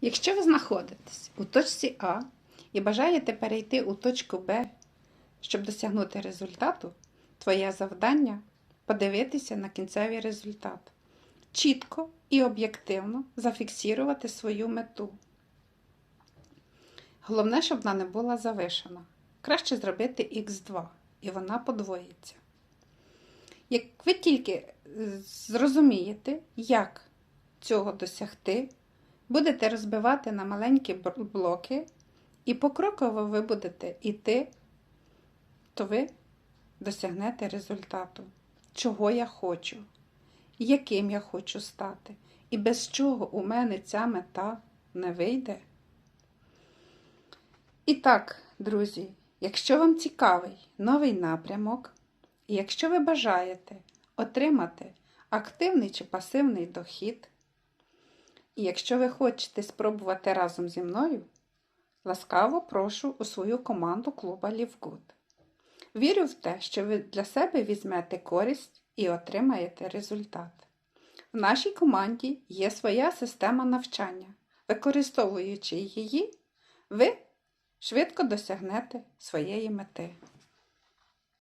Якщо ви знаходитесь у точці А і бажаєте перейти у точку Б, щоб досягнути результату, твоє завдання подивитися на кінцевий результат. Чітко і об'єктивно зафіксувати свою мету. Головне, щоб вона не була завишена. Краще зробити х2, і вона подвоїться. Як ви тільки е, зрозумієте, як цього досягти, будете розбивати на маленькі блоки, і покроково ви будете йти, то ви досягнете результату, чого я хочу, яким я хочу стати, і без чого у мене ця мета не вийде. І так, друзі, якщо вам цікавий новий напрямок, і якщо ви бажаєте отримати активний чи пасивний дохід, і якщо ви хочете спробувати разом зі мною, ласкаво прошу у свою команду клуба LiveGood. Вірю в те, що ви для себе візьмете користь і отримаєте результат. В нашій команді є своя система навчання. Використовуючи її, ви швидко досягнете своєї мети.